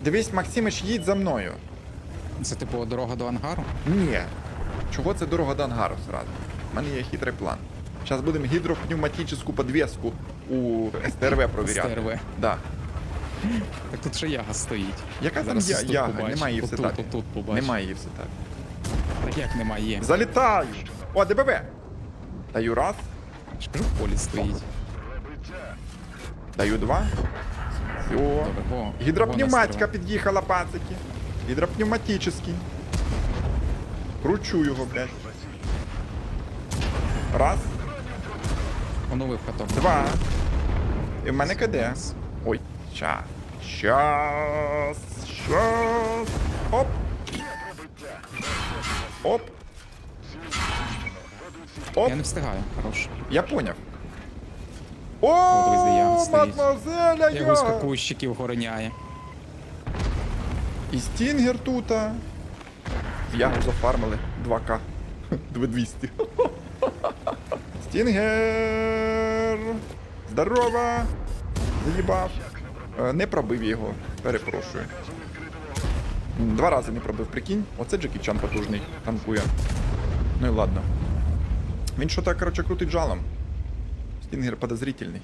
Дивись, Максимич, їдь за мною. Це типу дорога до ангару? Ні. Чого це дорога до ангару зразу? У мене є хитрий план. Зараз будемо гідропневматичну подвеску у СТРВ провіряти. СТРВ. Да. Так тут ще яга стоїть. Яка там я, яга? побачиш. Немає її в сетапі. отут побачиш. Немає її в сетапі. Так як немає? Залітаю! О, ДБВ! Даю раз, кажу, в полі стоїть. даю два. Все. Гідропневматика під'їхала, пацики. Гідропневматичний. Кручу його, блядь. Раз. Оновив каток. два. І в мене КД. Ой, щас. Щас. Щас. Оп. Оп. Оп. Я не встигаю, хорош. Я поняв. О, дивись, де стоїть. мадмозеля Я його з яга. кукущиків охороняє. І стінгер тут. Ягу зафармили 2К. 2200. Стінгер! Здорово! Заїбав. Е, Не пробив його, перепрошую. М, Два рази не пробив, прикинь. Оце Джекі Чан потужний, танкує. Ну і ладно. Він що так, короче, крутить жалом. Стінгер подозрительний.